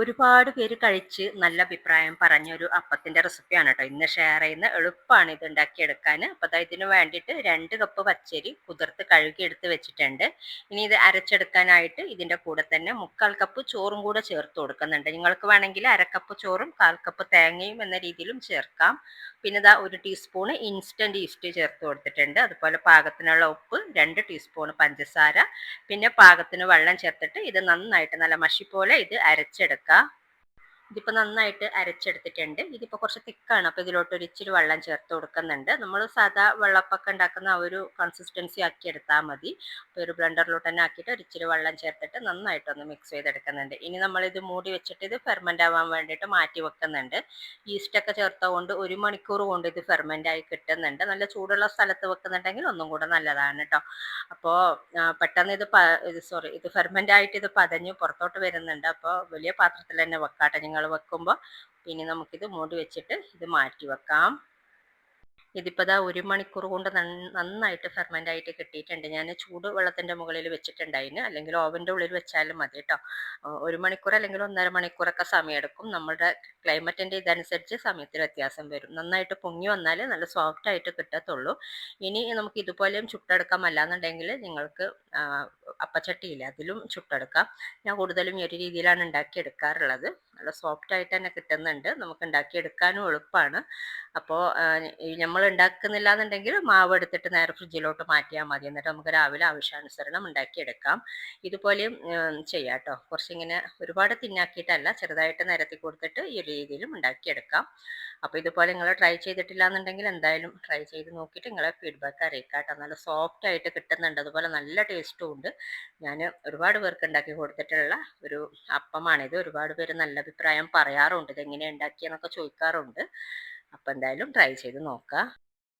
ഒരുപാട് പേര് കഴിച്ച് നല്ല അഭിപ്രായം പറഞ്ഞൊരു അപ്പത്തിന്റെ റെസിപ്പിയാണ് കേട്ടോ. ഇന്ന് ഷെയർ ചെയ്യുന്ന എളുപ്പമാണ് ഇത് ഉണ്ടാക്കിയെടുക്കാൻ. അപ്പോൾ അതായത് ഇതിന് വേണ്ടിയിട്ട് രണ്ട് കപ്പ് പച്ചരി കുതിർത്ത് കഴുകി എടുത്ത് വെച്ചിട്ടുണ്ട്. ഇനി ഇത് അരച്ചെടുക്കാനായിട്ട് ഇതിന്റെ കൂടെ തന്നെ മുക്കാൽ കപ്പ് ചോറും കൂടെ ചേർത്ത് കൊടുക്കുന്നുണ്ട്. നിങ്ങൾക്ക് വേണമെങ്കിൽ അരക്കപ്പ് ചോറും കാൽ കപ്പ് തേങ്ങയും എന്ന രീതിയിലും ചേർക്കാം. പിന്നെ ഇതാ ഒരു ടീസ്പൂണ് ഇൻസ്റ്റന്റ് ഈസ്റ്റ് ചേർത്ത് കൊടുത്തിട്ടുണ്ട്. അതുപോലെ പാകത്തിനുള്ള ഉപ്പ് രണ്ട് ടീസ്പൂൺ പഞ്ചസാര പിന്നെ പാകത്തിന് വെള്ളം ചേർത്തിട്ട് ഇത് നന്നായിട്ട് നല്ല മഷി പോലെ ഇത് അരച്ചെടുക്കുക ഇതിപ്പോൾ നന്നായിട്ട് അരച്ചെടുത്തിട്ടുണ്ട്. ഇതിപ്പോൾ കുറച്ച് തിക്കാണ്. അപ്പോൾ ഇതിലോട്ട് ഒരു ഇച്ചിരി വെള്ളം ചേർത്ത് കൊടുക്കുന്നുണ്ട്. നമ്മൾ സാധാ വെള്ളപ്പൊക്കെ ഉണ്ടാക്കുന്ന ആ ഒരു കൺസിസ്റ്റൻസി ആക്കി എടുത്താൽ മതി. അപ്പോൾ ഒരു ബ്ലെൻഡറിലോട്ട് തന്നെ ആക്കിയിട്ട് ഒരു ഇച്ചിരി വെള്ളം ചേർത്തിട്ട് നന്നായിട്ടൊന്ന് മിക്സ് ചെയ്തെടുക്കുന്നുണ്ട്. ഇനി നമ്മളിത് മൂടി വെച്ചിട്ട് ഇത് ഫെർമെന്റ് ആവാൻ വേണ്ടിയിട്ട് മാറ്റി വെക്കുന്നുണ്ട്. ഈസ്റ്റൊക്കെ ചേർത്തതുകൊണ്ട് ഒരു മണിക്കൂർ കൊണ്ട് ഇത് ഫെർമെന്റ് ആയി കിട്ടുന്നുണ്ട്. നല്ല ചൂടുള്ള സ്ഥലത്ത് വെക്കുന്നുണ്ടെങ്കിൽ ഒന്നും കൂടെ നല്ലതാണ് കേട്ടോ അപ്പോൾ പെട്ടെന്ന് ഇത് ഇത് സോറി ഇത് ഫെർമെന്റ് ആയിട്ട് ഇത് പതഞ്ഞ് പുറത്തോട്ട് വരുന്നുണ്ട്. അപ്പോൾ വലിയ പാത്രത്തിൽ തന്നെ വെക്കാട്ടെ. നിങ്ങൾ വെക്കുമ്പോൾ പിന്നെ നമുക്കിത് മൂടി വെച്ചിട്ട് ഇത് മാറ്റി വെക്കാം. ഇതിപ്പോൾ ദാ ഒരു മണിക്കൂർ കൊണ്ട് നന്നായിട്ട് ഫെർമെന്റ് ആയിട്ട് കിട്ടിയിട്ടുണ്ട്. ഞാൻ ചൂട് വെള്ളത്തിന്റെ മുകളിൽ വെച്ചിട്ടുണ്ടായിന്. അല്ലെങ്കിൽ ഓവന്റെ ഉള്ളിൽ വെച്ചാലും മതി കേട്ടോ ഒരു മണിക്കൂർ അല്ലെങ്കിൽ ഒന്നര മണിക്കൂറൊക്കെ സമയമെടുക്കും. നമ്മുടെ ക്ലൈമറ്റിന്റെ ഇതനുസരിച്ച് സമയത്തിൽ വ്യത്യാസം വരും. നന്നായിട്ട് പൊങ്ങി വന്നാൽ നല്ല സോഫ്റ്റ് ആയിട്ട് കിട്ടത്തുള്ളൂ. ഇനി നമുക്ക് ഇതുപോലെയും ചുട്ടെടുക്കാം. അല്ലാന്നുണ്ടെങ്കിൽ നിങ്ങൾക്ക് അപ്പച്ചട്ടിയില്ല അതിലും ചുട്ടെടുക്കാം. ഞാൻ കൂടുതലും ഈ ഒരു രീതിയിലാണ് ഉണ്ടാക്കി എടുക്കാറുള്ളത് നല്ല സോഫ്റ്റ് ആയിട്ട് തന്നെ കിട്ടുന്നുണ്ട്. നമുക്ക് ഉണ്ടാക്കിയെടുക്കാനും എളുപ്പമാണ്. അപ്പോൾ നമ്മൾ ഉണ്ടാക്കുന്നില്ല എന്നുണ്ടെങ്കിൽ മാവ് എടുത്തിട്ട് നേരെ ഫ്രിഡ്ജിലോട്ട് മാറ്റിയാൽ മതി. എന്നിട്ട് നമുക്ക് രാവിലെ ആവശ്യാനുസരണം ഉണ്ടാക്കിയെടുക്കാം. ഇതുപോലെയും ചെയ്യാം കേട്ടോ കുറച്ചിങ്ങനെ ഒരുപാട് തിന്നാക്കിയിട്ടല്ല ചെറുതായിട്ട് നിരത്തി കൊടുത്തിട്ട് ഈ രീതിയിലും ഉണ്ടാക്കിയെടുക്കാം. അപ്പോൾ ഇതുപോലെ നിങ്ങൾ ട്രൈ ചെയ്തിട്ടില്ല എന്നുണ്ടെങ്കിൽ എന്തായാലും ട്രൈ ചെയ്ത് നോക്കിയിട്ട് നിങ്ങളെ ഫീഡ്ബാക്ക് അറിയിക്കാം കേട്ടോ നല്ല സോഫ്റ്റ് ആയിട്ട് കിട്ടുന്നുണ്ട്. അതുപോലെ നല്ല ടേസ്റ്റും ഉണ്ട്. ഞാൻ ഒരുപാട് പേർക്ക് ഉണ്ടാക്കി കൊടുത്തിട്ടുള്ള ഒരു അപ്പമാണിത്. ഒരുപാട് പേര് നല്ല അഭിപ്രായം പറയാറുണ്ട്. ഇതെങ്ങനെ ഉണ്ടാക്കിയെന്നൊക്കെ ചോദിക്കാറുണ്ട്. അപ്പോൾ എന്തായാലും ട്രൈ ചെയ്ത് നോക്കാം.